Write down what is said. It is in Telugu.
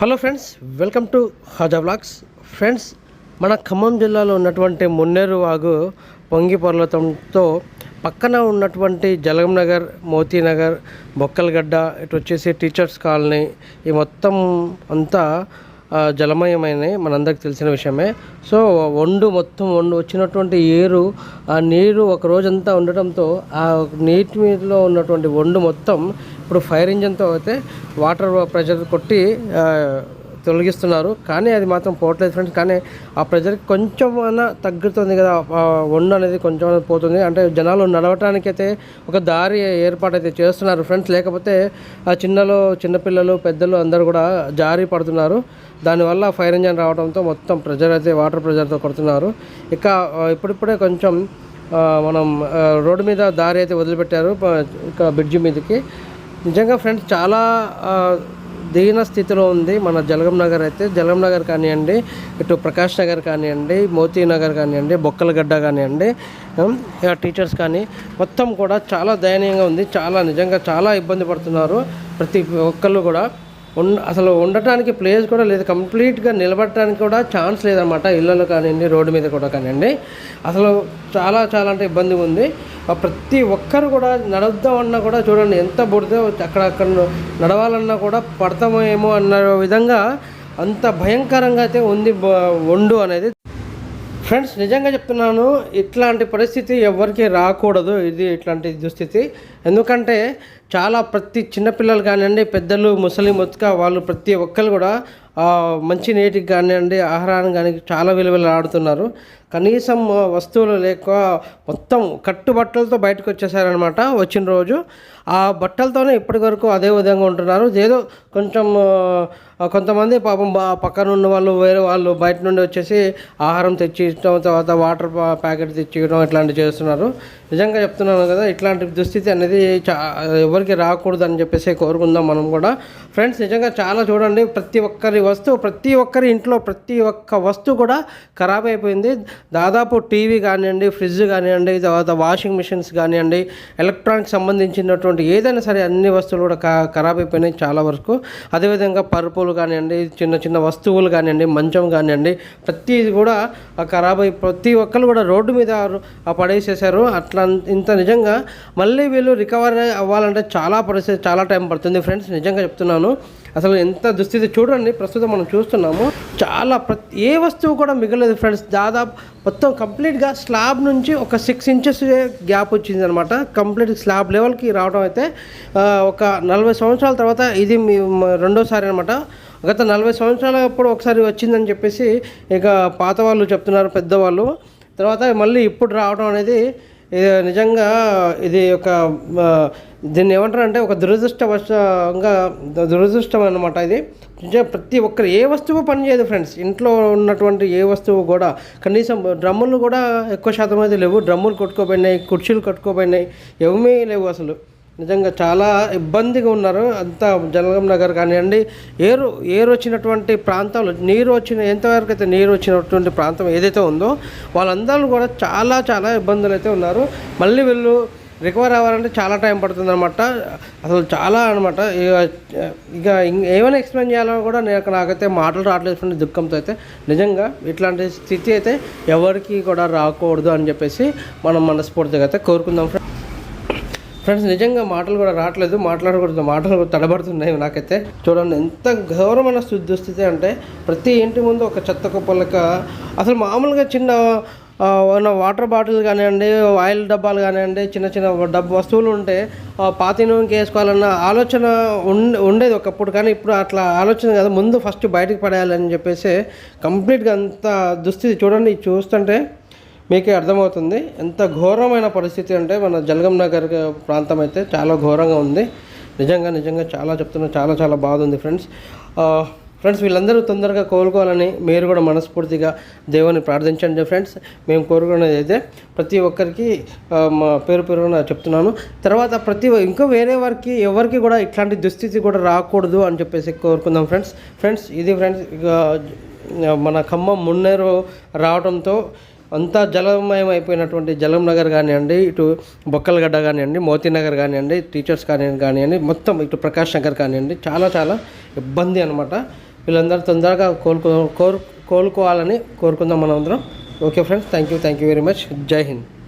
Hello friends welcome to Haja vlogs friends మన ఖమ్మం జిల్లాలో ఉన్నటువంటి మున్నేరు వాగు పొంగి పర్వతంతో పక్కన ఉన్నటువంటి జలగం నగర్ మోతీనగర్ బొక్కలగడ్డ ఇటు వచ్చేసి టీచర్స్ కాలనీ ఈ మొత్తం అంతా జలమయమైనవి మనందరికి తెలిసిన విషయమే. సో వండు మొత్తం వండు వచ్చినటువంటి ఏరు ఆ నీరు ఒక రోజంతా ఉండటంతో ఆ నీటి మీదలో ఉన్నటువంటి వండు మొత్తం ఇప్పుడు ఫైర్ ఇంజన్తో అయితే వాటర్ ప్రెషర్ కొట్టి తొలగిస్తున్నారు. కానీ అది మాత్రం పోవట్లేదు ఫ్రెండ్స్ కానీ ఆ ప్రెజర్కి కొంచెం అయినా తగ్గుతుంది కదా. ఆ ఒండు అనేది కొంచెం పోతుంది. అంటే జనాలు నడవటానికైతే ఒక దారి ఏర్పాటు అయితే చేస్తున్నారు ఫ్రెండ్స్ లేకపోతే ఆ చిన్నలు చిన్నపిల్లలు పెద్దలు అందరూ కూడా జారి పడుతున్నారు. దానివల్ల ఫైర్ ఇంజన్ రావడంతో మొత్తం ప్రెజర్ అయితే వాటర్ ప్రెజర్తో కొడుతున్నారు. ఇక ఇప్పుడిప్పుడే కొంచెం మనం రోడ్డు మీద దారి అయితే వదిలిపెట్టారు. ఇక బ్రిడ్జి మీదకి. నిజంగా ఫ్రెండ్స్ చాలా దీన స్థితిలో ఉంది. మన జలగం నగర్ అయితే జలగం నగర్ కానివ్వండి ఇటు ప్రకాష్ నగర్ కానివ్వండి మోతీ నగర్ కానివ్వండి బొక్కలగడ్డ కానివ్వండి టీచర్స్ కానీ మొత్తం కూడా చాలా దయనీయంగా ఉంది. చాలా నిజంగా చాలా ఇబ్బంది పడుతున్నారు. ప్రతి ఒక్కళ్ళు కూడా ఉండ అసలు ఉండటానికి ప్లేస్ కూడా లేదు. కంప్లీట్గా నిలబడటానికి కూడా ఛాన్స్ లేదనమాట ఇళ్ళలో కానివ్వండి రోడ్డు మీద కూడా కానివ్వండి. అసలు చాలా చాలా అంటే ఇబ్బంది ఉంది. ప్రతి ఒక్కరు కూడా నడుద్దామన్నా కూడా చూడండి ఎంత బుడితే అక్కడ అక్కడ నడవాలన్నా కూడా పడతామేమో అన్న విధంగా అంత భయంకరంగా అయితే ఉంది బ- అనేది. ఫ్రెండ్స్ నిజంగా చెప్తున్నాను ఇట్లాంటి పరిస్థితి ఎవరికి రాకూడదు. ఇది ఇట్లాంటి దుస్థితి. ఎందుకంటే చాలా ప్రతి చిన్నపిల్లలు కానివ్వండి పెద్దలు ముసలి ముత్క వాళ్ళు ప్రతి ఒక్కరు కూడా మంచి నీటికి కానివ్వండి ఆహారాన్ని కానీ చాలా విలువలు ఆడుతున్నారు. కనీసం వస్తువులు లేక మొత్తం కట్టుబట్టలతో బయటకు వచ్చేసారనమాట వచ్చిన రోజు. ఆ బట్టలతోనే ఇప్పటి వరకు అదే విధంగా ఉంటున్నారు. ఏదో కొంచెం కొంతమంది పాపం బా పక్కన ఉన్న వాళ్ళు వేరే వాళ్ళు బయట నుండి వచ్చేసి ఆహారం తెచ్చి ఇవ్వడం తర్వాత వాటర్ ప్యాకెట్ తెచ్చి ఇవ్వడం ఇట్లాంటివి చేస్తున్నారు. నిజంగా చెప్తున్నాను కదా ఇట్లాంటి దుస్థితి అనేది చా ఎవరికి రాకూడదు అని చెప్పేసి కోరుకుందాం మనం కూడా. ఫ్రెండ్స్ నిజంగా చాలా చూడండి ప్రతి ఒక్కరి వస్తువు ప్రతి ఒక్కరి ఇంట్లో ప్రతి ఒక్క వస్తువు కూడా ఖరాబ్ అయిపోయింది. దాదాపు టీవీ కానివ్వండి ఫ్రిడ్జ్ కానివ్వండి తర్వాత వాషింగ్ మిషన్స్ కానివ్వండి ఎలక్ట్రానిక్ సంబంధించినటువంటి ఏదైనా సరే అన్ని వస్తువులు కూడా ఖరాబ్ అయిపోయినాయి చాలా వరకు. అదేవిధంగా పరుపులు కానివ్వండి చిన్న చిన్న వస్తువులు కానివ్వండి మంచం కానివ్వండి ప్రతిది కూడా ఖరాబ్ అయి ప్రతి ఒక్కరు కూడా రోడ్డు మీద ఆ పడేసేసారు అట్లా ఇంత నిజంగా మళ్ళీ వీళ్ళు రికవర్ అవ్వాలంటే చాలా పరిస్థితి చాలా టైం పడుతుంది. ఫ్రెండ్స్ నిజంగా చెప్తున్నాను. అసలు ఎంత దుస్థితి చూడండి ప్రస్తుతం మనం చూస్తున్నాము. చాలా ప్రతి ఏ వస్తువు కూడా మిగలేదు ఫ్రెండ్స్. దాదాపు మొత్తం కంప్లీట్గా స్లాబ్ నుంచి ఒక సిక్స్ ఇంచెస్ గ్యాప్ వచ్చింది అనమాట కంప్లీట్ స్లాబ్ లెవెల్కి రావడం అయితే ఒక నలభై సంవత్సరాల తర్వాత ఇది రెండోసారి అనమాట గత నలభై సంవత్సరాల అప్పుడు ఒకసారి వచ్చిందని చెప్పేసి ఇక పాత వాళ్ళు చెప్తున్నారు పెద్దవాళ్ళు. తర్వాత మళ్ళీ ఇప్పుడు రావడం అనేది ఇది నిజంగా ఇది ఒక దీన్ని ఏమంటారు అంటే ఒక దురదృష్టవశంగా దురదృష్టం అనమాట ఇది. నిజంగా ప్రతి ఒక్కరు ఏ వస్తువు పనిచేయదు ఫ్రెండ్స్. ఇంట్లో ఉన్నటువంటి ఏ వస్తువు కూడా కనీసం డ్రమ్ములు కూడా ఎక్కువ శాతం అయితే లేవు. డ్రమ్ములు కొట్టుకోపోయినాయి కుర్చీలు కొట్టుకోపోయినాయి ఏమీ లేవు అసలు. నిజంగా చాలా ఇబ్బందిగా ఉన్నారు. అంతా జలగం నగర్ కానివ్వండి ఏరు ఏరు వచ్చినటువంటి ప్రాంతాలు నీరు వచ్చిన ఎంతవరకు అయితే నీరు వచ్చినటువంటి ప్రాంతం ఏదైతే ఉందో వాళ్ళందరూ కూడా చాలా చాలా ఇబ్బందులు అయితే ఉన్నారు. మళ్ళీ వీళ్ళు రికవర్ అవ్వాలంటే చాలా టైం పడుతుంది అనమాట అసలు చాలా అనమాట ఇక ఇక ఏమైనా ఎక్స్ప్లెయిన్ చేయాలని కూడా నేను నాకైతే మాటలు రావట్లేదు దుఃఖంతో అయితే నిజంగా ఇట్లాంటి స్థితి అయితే ఎవరికి కూడా రాకూడదు అని చెప్పేసి మనం మనస్ఫూర్తిగా అయితే కోరుకుందాం ఫ్రెండ్స్. ఫ్రెండ్స్ నిజంగా మాటలు కూడా రావట్లేదు. మాట్లాడకూడదు. మాటలు కూడా తడబడుతున్నాయి నాకైతే. చూడండి ఎంత ఘోరమైన దుస్థితి అంటే ప్రతి ఇంటి ముందు ఒక చెత్త కుప్పలక అసలు మామూలుగా చిన్న ఉన్న వాటర్ బాటిల్ కానివ్వండి ఆయిల్ డబ్బాలు కానివ్వండి చిన్న చిన్న డబ్బు వస్తువులు ఉంటే ఆ, పాతి నూనెకి వేసుకోవాలన్న ఆలోచన ఉండే ఉండేది ఒకప్పుడు. కానీ ఇప్పుడు అట్లా ఆలోచన కదా. ముందు ఫస్ట్ బయటకు పడేయాలని చెప్పేసి కంప్లీట్గా అంత దుస్థితి చూడండి చూస్తుంటే మీకే అర్థమవుతుంది. ఎంత ఘోరమైన పరిస్థితి అంటే మన జలగం నగర్ ప్రాంతం అయితే చాలా ఘోరంగా ఉంది. నిజంగా నిజంగా చాలా చెప్తున్నా చాలా చాలా బాగుంది ఫ్రెండ్స్. ఫ్రెండ్స్ వీళ్ళందరూ తొందరగా కోలుకోవాలని మీరు కూడా మనస్ఫూర్తిగా దేవుని ప్రార్థించండి ఫ్రెండ్స్. మేము కోరుకునేది అయితే ప్రతి ఒక్కరికి మా పేరు పేరున చెప్తున్నాను. తర్వాత ప్రతి ఇంకా వేరే వారికి ఎవరికి కూడా ఇట్లాంటి దుస్థితి కూడా రాకూడదు అని చెప్పేసి కోరుకుందాం ఫ్రెండ్స్. ఫ్రెండ్స్ ఇది ఫ్రెండ్స్ ఇక మన ఖమ్మం మున్నేరు రావడంతో అంతా జలమయం అయిపోయినటువంటి జలం నగర్ కానివ్వండి ఇటు బొక్కలగడ్డ కానివ్వండి మోతీ నగర్ కానివ్వండి టీచర్స్ కానివ్వండి కానివ్వండి మొత్తం ఇటు ప్రకాష్ నగర్ కానివ్వండి చాలా చాలా ఇబ్బంది అనమాట వీళ్ళందరూ తొందరగా కోలుకో కోరు కోలుకోవాలని కోరుకుందాం మనం అందరం okay friends thank you thank you very much. Jai Hind.